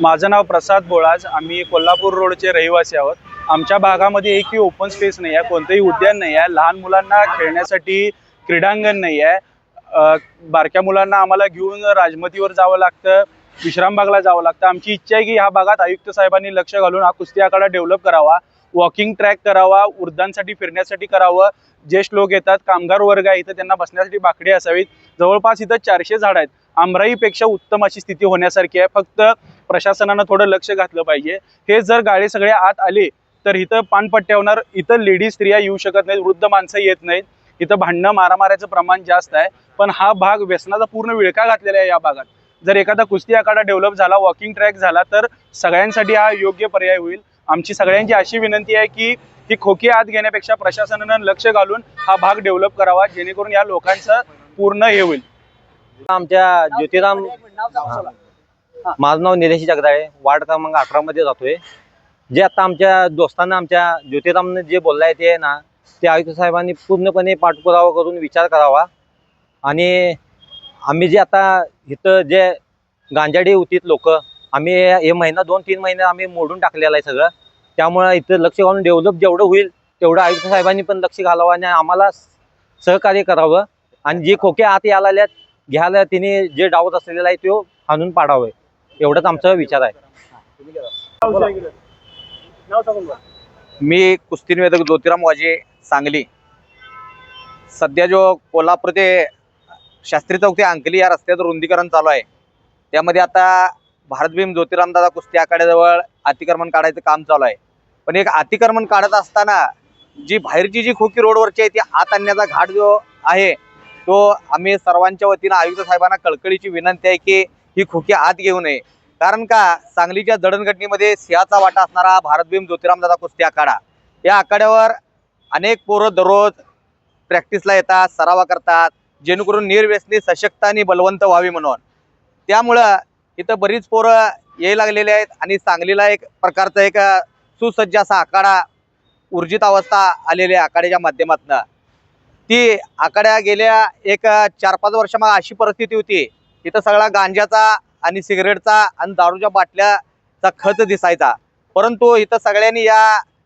माझं नाव प्रसाद बोळाज. आम्ही कोल्हापूर रोडचे रहिवासी आहोत. आमच्या भागामध्ये एकही ओपन स्पेस नाही आहे. कोणतंही उद्यान नाही आहे. लहान मुलांना खेळण्यासाठी क्रीडांगण नाही आहे. बारक्या मुलांना आम्हाला घेऊन राजमतीवर जावं लागतं. विश्रामबागला जावं लागतं. आमची इच्छा आहे की ह्या भागात आयुक्त साहेबांनी लक्ष घालून हा कुस्ती आखाडा डेव्हलप करावा. वॉकिंग ट्रॅक करावा वृद्धांसाठी फिरण्यासाठी करावं. ज्येष्ठ लोक येतात कामगार वर्ग आहे इथं त्यांना बसण्यासाठी बाकडी असावीत. जवळपास इथं चारशे झाड आहेत. आमराईपेक्षा उत्तम अशी स्थिती होण्यासारखी आहे. फक्त प्रशासनानं थोडं लक्ष घातलं पाहिजे. हे जर गाडी सगळे आत आले तर इथं पानपट्ट्या होणार इथं लेडीज स्त्रिया येऊ शकत नाहीत वृद्ध माणसं येत नाहीत. इथं भांडणं मारामाऱ्याचं प्रमाण जास्त आहे. पण हा भाग व्यसनाचा पूर्ण विळका घातलेला आहे या भागात. जर एखादा कुस्ती आखाडा डेव्हलप झाला वॉकिंग ट्रॅक झाला तर सगळ्यांसाठी हा योग्य पर्याय होईल. आमची सगळ्यांची अशी विनंती आहे की ही खोकी आत घेण्यापेक्षा प्रशासनानं लक्ष घालून हा भाग डेव्हलप करावा जेणेकरून या लोकांचं पूर्ण हे होईल. आमच्या ज्योतिराम माझं नाव निलेश जगदाळे वार्ड क्रमांक अठरा मध्ये जातोय. जे आता आमच्या दोस्तांना आमच्या ज्योतिरामने जे बोललाय ते ना ते आयुक्त साहेबांनी पूर्णपणे पाठपुरावा करून विचार करावा. आणि आम्ही जे आता इथं जे गांजाडी होतीत लोक आम्ही हे महिना दोन तीन महिने आम्ही मोडून टाकलेलं आहे सगळं. त्यामुळे इथं लक्ष घालून डेव्हलप जेवढं होईल तेवढं आयुक्त साहेबांनी पण लक्ष घालावं आणि आम्हाला सहकार्य करावं. आणि जे खोके आत यायला आल्यात घ्यायला तिने जे डावत असलेला आहे तो हाणून पाडावे. एवढाच आमचा विचार आहे. मी कुस्ती निवेदक ज्योतिराम वाजे सांगली. सध्या जो कोल्हापूर ते शास्त्री चौक ते अंकली या रस्त्याचं रुंदीकरण चालू आहे. त्यामध्ये आता भारतभीम ज्योतिरामदादा कुस्ती आखाड्याजवळ अतिक्रमण काढायचं काम चालू आहे. पण एक अतिक्रमण काढत असताना जी बाहेरची जी खोकी रोडवरची आहे ती आत आणण्याचा घाट जो आहे तो आम्ही सर्वांच्या वतीनं आयुक्त साहेबांना कळकळीची विनंती आहे की ही खोकी आत घेऊ नये. कारण का सांगलीच्या जडणघटनेमध्ये सिंहाचा वाटा असणारा भारतभीम ज्योतिरामदादा कुस्ती आखाडा. या आखाड्यावर अनेक पोरं दररोज प्रॅक्टिसला येतात सरावा करतात जेणेकरून निर्व्यसनी सशक्त आणि बलवंत व्हावी म्हणून. त्यामुळं इथं बरीच पोरं यायला लागलेली आहेत आणि सांगलीला एक प्रकारचा एक सुसज्ज असा आखाडा ऊर्जित अवस्था आलेली आहे आखाड्याच्या माध्यमातनं. ती आखाड्या गेल्या एक चार पाच वर्षामागे अशी परिस्थिती होती. इथं सगळा गांजाचा आणि सिगरेटचा आणि दारूच्या बाटल्याचा खच दिसायचा. परंतु इथं सगळ्यांनी या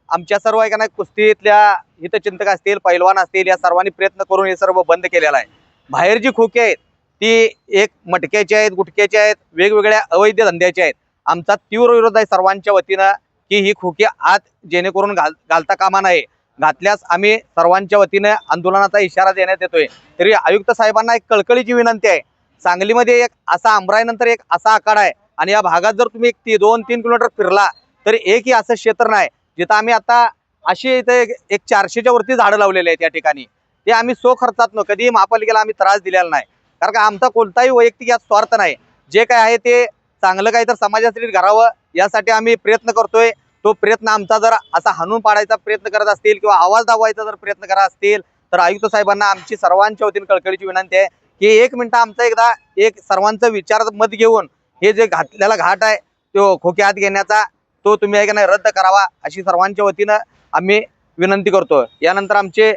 आमच्या सर्व एका नाही कुस्तीतल्या हितचिंतक असतील पैलवान असतील या सर्वांनी प्रयत्न करून हे सर्व बंद केलेलं आहे. बाहेर जी खोकी आहेत ती एक मटक्याची आहेत गुटक्याची आहेत वेगवेगळ्या अवैध धंद्याचे आहेत. आमचा तीव्र विरोध आहे सर्वांच्या वतीनं की ही खोकी आत जेणेकरून घाल घालता कामा नये. घातल्यास आम्ही सर्वांच्या वतीनं आंदोलनाचा इशारा देण्यात येतोय. तरी आयुक्त साहेबांना एक कळकळीची विनंती आहे. सांगलीमध्ये एक असा आमराईनंतर एक असा आखाडा आहे आणि या भागात जर तुम्ही एक ती दोन तीन किलोमीटर फिरला तर एकही असं क्षेत्र नाही जिथं आम्ही आता अशी इथे एक- एक चारशेच्या वरती झाडं लावलेली आहेत या ठिकाणी. ते आम्ही सो खर्चात न कधीही महापालिकेला आम्ही त्रास दिलेला नाही. कारण का आमचा कोणताही वैयक्तिक यात स्वार्थ नाही. जे काय आहे ते चांगलं काही तर समाजासाठी घरावं यासाठी आम्ही प्रयत्न करतोय. तो प्रयत्न आमचा जर असा हाणून पाडायचा प्रयत्न करत असतील किंवा आवाज दाबवायचा जर प्रयत्न करत असतील तर आयुक्त साहेबांना आमची सर्वांच्या वतीने कळकळीची विनंती आहे की एक मिनटं आमचा एकदा एक सर्वांचं विचार मत घेऊन हे जे घातलेला घाट आहे तो खोके हात घेण्याचा तो तुम्ही आहे का नाही रद्द करावा अशी सर्वांच्या वतीनं आम्ही विनंती करतो यानंतर आमचे